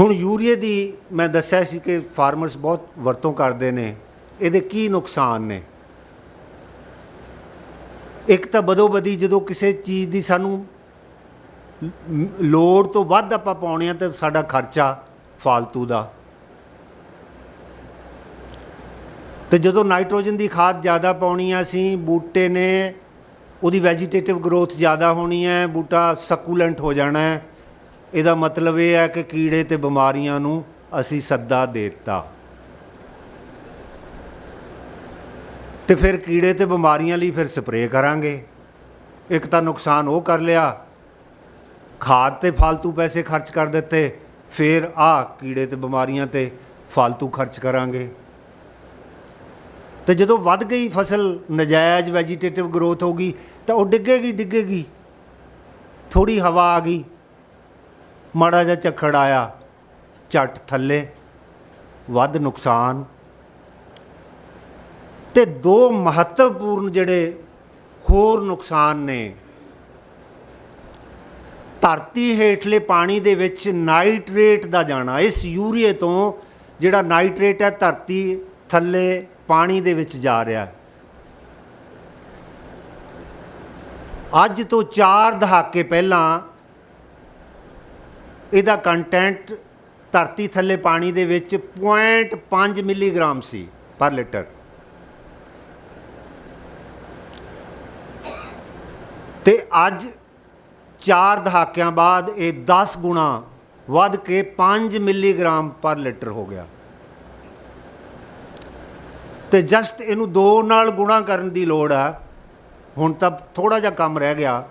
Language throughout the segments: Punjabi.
ਹੁਣ ਯੂਰੀਏ ਦੀ ਮੈਂ ਦੱਸਿਆ ਸੀ ਕਿ ਫਾਰਮਰਸ ਬਹੁਤ ਵਰਤੋਂ ਕਰਦੇ ਨੇ, ਇਹਦੇ ਕੀ ਨੁਕਸਾਨ ਨੇ? ਇੱਕ ਤਾਂ ਬਦੋ ਬਦੀ ਜਦੋਂ ਕਿਸੇ ਚੀਜ਼ ਦੀ ਸਾਨੂੰ ਲੋੜ ਤੋਂ ਵੱਧ ਆਪਾਂ ਪਾਉਣੇ ਆ ਤੇ ਸਾਡਾ ਖਰਚਾ ਫालतू ਦਾ। ਤੇ ਜਦੋਂ ਨਾਈਟ੍ਰੋਜਨ ਦੀ ਖਾਦ ਜ਼ਿਆਦਾ ਪਾਉਣੀ ਆ ਅਸੀਂ, ਬੂਟੇ ਨੇ, ਉਹਦੀ ਵੈਜੀਟੇਟਿਵ ਗਰੋਥ ਜ਼ਿਆਦਾ ਹੋਣੀ ਹੈ, ਬੂਟਾ ਸਕੂਲੈਂਟ ਹੋ ਜਾਣਾ ਹੈ। ਇਹਦਾ ਮਤਲਬ ਇਹ ਹੈ ਕਿ ਕੀੜੇ ਤੇ ਬਿਮਾਰੀਆਂ ਨੂੰ ਅਸੀਂ ਸੱਦਾ ਦੇ ਦਿੱਤਾ। ਤੇ ਫਿਰ ਕੀੜੇ ਤੇ ਬਿਮਾਰੀਆਂ ਲਈ ਫਿਰ ਸਪਰੇਅ ਕਰਾਂਗੇ। ਇੱਕ ਤਾਂ ਨੁਕਸਾਨ ਉਹ ਕਰ ਲਿਆ, ਖਾਦ ਤੇ ਫालतू ਪੈਸੇ ਖਰਚ ਕਰ ਦਿੱਤੇ, ਫਿਰ ਆ ਕੀੜੇ ਤੇ ਬਿਮਾਰੀਆਂ ਤੇ ਫालतू ਖਰਚ ਕਰਾਂਗੇ। ਤੇ ਜਦੋਂ ਵੱਧ ਗਈ ਫਸਲ, ਨਜਾਇਜ਼ ਵੈਜੀਟੇਟਿਵ ਗਰੋਥ ਹੋ ਗਈ, ਤਾਂ ਉਹ ਡਿੱਗੇਗੀ ਡਿੱਗੇਗੀ। ਥੋੜੀ ਹਵਾ ਆ ਗਈ ਮਾੜਾ ਜਿਹਾ ਝੱਖੜ ਆਇਆ, ਝੱਟ ਥੱਲੇ, ਵੱਧ ਨੁਕਸਾਨ। ਤੇ ਦੋ ਮਹੱਤਵਪੂਰਨ ਜਿਹੜੇ ਹੋਰ ਨੁਕਸਾਨ ਨੇ, ਧਰਤੀ ਹੇਠਲੇ ਪਾਣੀ ਦੇ ਵਿੱਚ ਨਾਈਟ੍ਰੇਟ ਦਾ ਜਾਣਾ। ਇਸ ਯੂਰੀਏ ਤੋਂ ਜਿਹੜਾ ਨਾਈਟ੍ਰੇਟ ਹੈ, ਧਰਤੀ ਥੱਲੇ ਪਾਣੀ ਦੇ ਵਿੱਚ ਜਾ ਰਿਹਾ। ਹੈ ਅੱਜ ਤੋਂ 4 ਦਹਾਕੇ ਪਹਿਲਾਂ ਇਹਦਾ ਕੰਟੈਂਟ ਧਰਤੀ ਥੱਲੇ ਪਾਣੀ ਦੇ ਵਿੱਚ 0.5 ਮਿਲੀਗ੍ਰਾਮ ਸੀ ਪਰ ਲੀਟਰ। ਤੇ ਅੱਜ 4 ਦਹਾਕਿਆਂ ਬਾਅਦ ਇਹ 10 ਗੁਣਾ ਵੱਧ ਕੇ 5 ਮਿਲੀਗ੍ਰਾਮ ਪਰ ਲੀਟਰ ਹੋ ਗਿਆ। ਤੇ ਜਸਟ ਇਹਨੂੰ 2 ਨਾਲ ਗੁਣਾ ਕਰਨ ਦੀ ਲੋੜ ਆ। ਹੁਣ ਤਾਂ ਥੋੜਾ ਜਿਹਾ ਕੰਮ ਰਹਿ ਗਿਆ।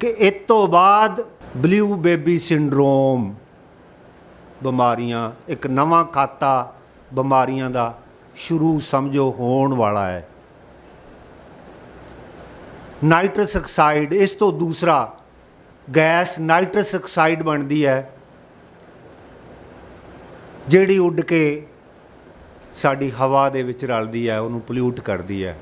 ਕਿ ਇਸ ਤੋਂ ਬਾਅਦ ਬਲੂ ਬੇਬੀ ਸਿੰਡਰੋਮ ਬਿਮਾਰੀਆਂ, ਇੱਕ ਨਵਾਂ ਖਾਤਾ ਬਿਮਾਰੀਆਂ ਦਾ ਸ਼ੁਰੂ ਸਮਝੋ ਹੋਣ ਵਾਲਾ ਹੈ। ਨਾਈਟ੍ਰਸ ਆਕਸਾਈਡ, ਇਸ ਤੋਂ ਦੂਸਰਾ ਗੈਸ ਨਾਈਟ੍ਰਸ ਆਕਸਾਈਡ ਬਣਦੀ ਹੈ, ਜਿਹੜੀ ਉੱਡ ਕੇ ਸਾਡੀ ਹਵਾ ਦੇ ਵਿੱਚ ਰਲਦੀ ਹੈ, ਉਹਨੂੰ ਪੋਲਿਊਟ ਕਰਦੀ ਹੈ।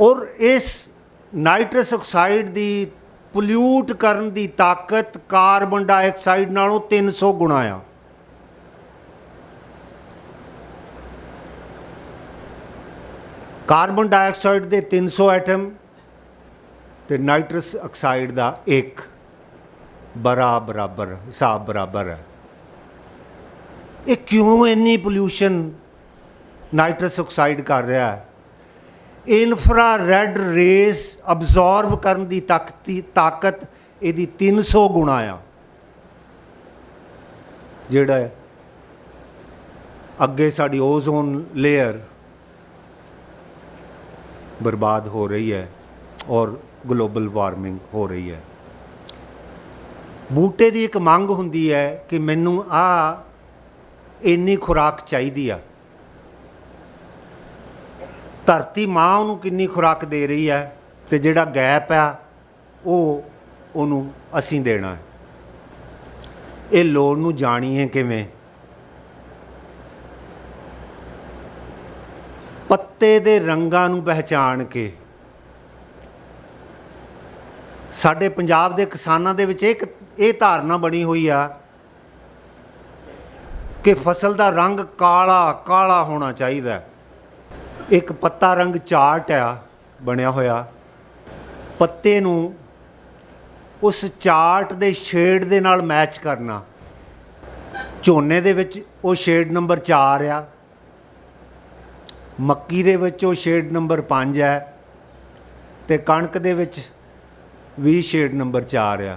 ਔਰ ਇਸ ਨਾਈਟ੍ਰਸ ਆਕਸਾਈਡ ਦੀ ਪੋਲਿਊਟ ਕਰਨ ਦੀ ਤਾਕਤ ਕਾਰਬਨ ਡਾਈਆਕਸਾਈਡ ਨਾਲੋਂ 300 ਗੁਣਾ ਆ। ਕਾਰਬਨ ਡਾਈਆਕਸਾਈਡ ਦੇ 300 ਐਟਮ ਤੇ ਨਾਈਟ੍ਰਸ ਆਕਸਾਈਡ ਦਾ 1 ਬਰਾ ਬਰਾਬਰ ਹਿਸਾਬ ਬਰਾਬਰ ਹੈ। ਇਹ ਕਿਉਂ ਇੰਨੀ ਪੋਲਿਊਸ਼ਨ ਨਾਈਟ੍ਰਸ ਆਕਸਾਈਡ ਕਰ ਰਿਹਾ ਹੈ? ਇਨਫਰਾਰੈਡ ਰੇਸ ਅਬਜ਼ੌਰਬ ਕਰਨ ਦੀ ਤਾਕਤ ਤਾਕਤ ਇਹਦੀ 300 ਗੁਣਾ ਆ। ਜਿਹੜਾ ਅੱਗੇ ਸਾਡੀ ਓਜ਼ੋਨ ਲੇਅਰ ਬਰਬਾਦ ਹੋ ਰਹੀ ਹੈ ਔਰ ਗਲੋਬਲ ਵਾਰਮਿੰਗ ਹੋ ਰਹੀ ਹੈ। ਬੂਟੇ ਦੀ ਇੱਕ ਮੰਗ ਹੁੰਦੀ ਹੈ ਕਿ ਮੈਨੂੰ ਆ ਇੰਨੀ ਖੁਰਾਕ ਚਾਹੀਦੀ ਆ। ਧਰਤੀ ਮਾਂ ਉਹਨੂੰ ਕਿੰਨੀ ਖੁਰਾਕ ਦੇ ਰਹੀ ਹੈ ਤੇ ਜਿਹੜਾ ਗੈਪ ਆ, ਉਹ ਉਹਨੂੰ ਅਸੀਂ ਦੇਣਾ ਇਹ ਲੋੜ ਨੂੰ ਜਾਣੀਏ ਕਿਵੇਂ? ਪੱਤੇ ਦੇ ਰੰਗਾਂ ਨੂੰ ਪਹਿਚਾਣ ਕੇ। ਸਾਡੇ ਪੰਜਾਬ ਦੇ ਕਿਸਾਨਾਂ ਦੇ ਵਿੱਚ ਇੱਕ ਇਹ ਧਾਰਨਾ ਬਣੀ ਹੋਈ ਆ ਕਿ ਫਸਲ ਦਾ ਰੰਗ ਕਾਲਾ ਕਾਲਾ ਹੋਣਾ ਚਾਹੀਦਾ ਹੈ। ਇੱਕ ਪੱਤਾ ਰੰਗ ਚਾਰਟ ਆ, ਬਣਿਆ ਹੋਇਆ। ਪੱਤੇ ਨੂੰ ਉਸ ਚਾਰਟ ਦੇ ਸ਼ੇਡ ਦੇ ਨਾਲ ਮੈਚ ਕਰਨਾ। ਝੋਨੇ ਦੇ ਵਿੱਚ ਉਹ ਸ਼ੇਡ ਨੰਬਰ 4 ਆ। ਮੱਕੀ ਦੇ ਵਿੱਚ ਉਹ ਸ਼ੇਡ ਨੰਬਰ 5 ਹੈ ਤੇ ਕਣਕ ਦੇ ਵਿੱਚ ਵੀ ਸ਼ੇਡ ਨੰਬਰ 4 ਆ।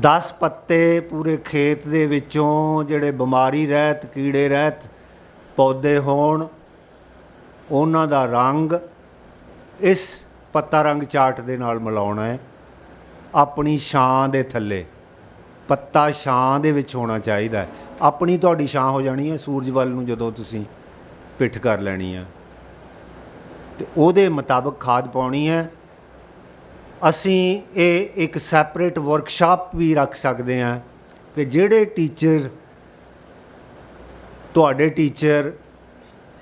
10 ਪੱਤੇ ਪੂਰੇ ਖੇਤ ਦੇ ਵਿੱਚੋਂ ਜਿਹੜੇ ਬਿਮਾਰੀ ਰਹਿਤ, ਕੀੜੇ ਰਹਿਤ, ਪੌਦੇ ਹੋਣ ਉਹਨਾਂ ਦਾ ਰੰਗ ਇਸ ਪੱਤਾ ਰੰਗ ਚਾਰਟ ਦੇ ਨਾਲ ਮਿਲਾਉਣਾ ਹੈ। ਆਪਣੀ ਛਾਂ ਦੇ ਥੱਲੇ, ਪੱਤਾ ਛਾਂ ਦੇ ਵਿੱਚ ਹੋਣਾ ਚਾਹੀਦਾ ਹੈ। ਆਪਣੀ ਤੁਹਾਡੀ ਛਾਂ ਹੋ ਜਾਣੀ ਹੈ, ਸੂਰਜ ਵੱਲ ਨੂੰ ਜਦੋਂ ਤੁਸੀਂ ਪਿੱਠ ਕਰ ਲੈਣੀ ਹੈ। ਤੇ ਉਹਦੇ ਮੁਤਾਬਕ ਖਾਦ ਪਾਉਣੀ ਹੈ। ਅਸੀਂ ਇਹ ਇੱਕ ਸੈਪਰੇਟ ਵਰਕਸ਼ਾਪ ਵੀ ਰੱਖ ਸਕਦੇ ਹਾਂ ਕਿ ਜਿਹੜੇ ਟੀਚਰ ਤੁਹਾਡੇ ਟੀਚਰ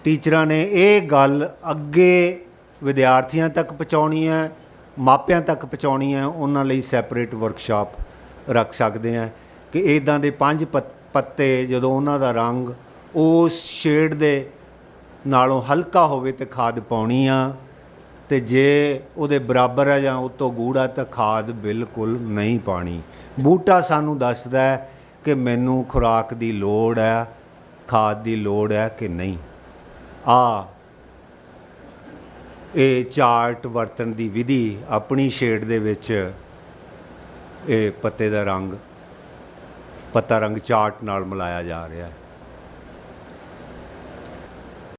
ਟੀਚਰਾਂ ਨੇ ਇਹ ਗੱਲ ਅੱਗੇ ਵਿਦਿਆਰਥੀਆਂ ਤੱਕ ਪਹੁੰਚਾਉਣੀ ਹੈ, ਮਾਪਿਆਂ ਤੱਕ ਪਹੁੰਚਾਉਣੀ ਹੈ, ਉਹਨਾਂ ਲਈ ਸੈਪਰੇਟ ਵਰਕਸ਼ਾਪ ਰੱਖ ਸਕਦੇ ਹਾਂ ਕਿ ਇਦਾਂ ਦੇ ਪੰਜ ਪੱਤੇ ਜਦੋਂ ਉਹਨਾਂ ਦਾ ਰੰਗ ਉਸ ਸ਼ੇਡ ਦੇ ਨਾਲੋਂ ਹਲਕਾ ਹੋਵੇ ਤੇ ਖਾਦ ਪਾਉਣੀ ਆ ਤੇ ਜੇ ਉਹਦੇ ਬਰਾਬਰ ਹੈ ਜਾਂ ਉਹ ਤੋਂ ਗੂੜਾ ਤਾਂ ਖਾਦ ਬਿਲਕੁਲ ਨਹੀਂ ਪਾਣੀ। ਬੂਟਾ ਸਾਨੂੰ ਦੱਸਦਾ ਹੈ ਕਿ ਮੈਨੂੰ ਖੁਰਾਕ ਦੀ ਲੋੜ ਹੈ, ਖਾਦ ਦੀ ਲੋੜ ਹੈ ਕਿ ਨਹੀਂ। ਆ। ਇਹ ਚਾਰਟ ਵਰਤਣ ਦੀ ਵਿਧੀ ਆਪਣੀ ਸ਼ੇਡ ਦੇ ਵਿੱਚ ਇਹ ਪੱਤੇ ਦਾ ਰੰਗ, ਪੱਤਾ ਰੰਗ ਚਾਰਟ ਨਾਲ ਮਿਲਾਇਆ ਜਾ ਰਿਹਾ ਹੈ।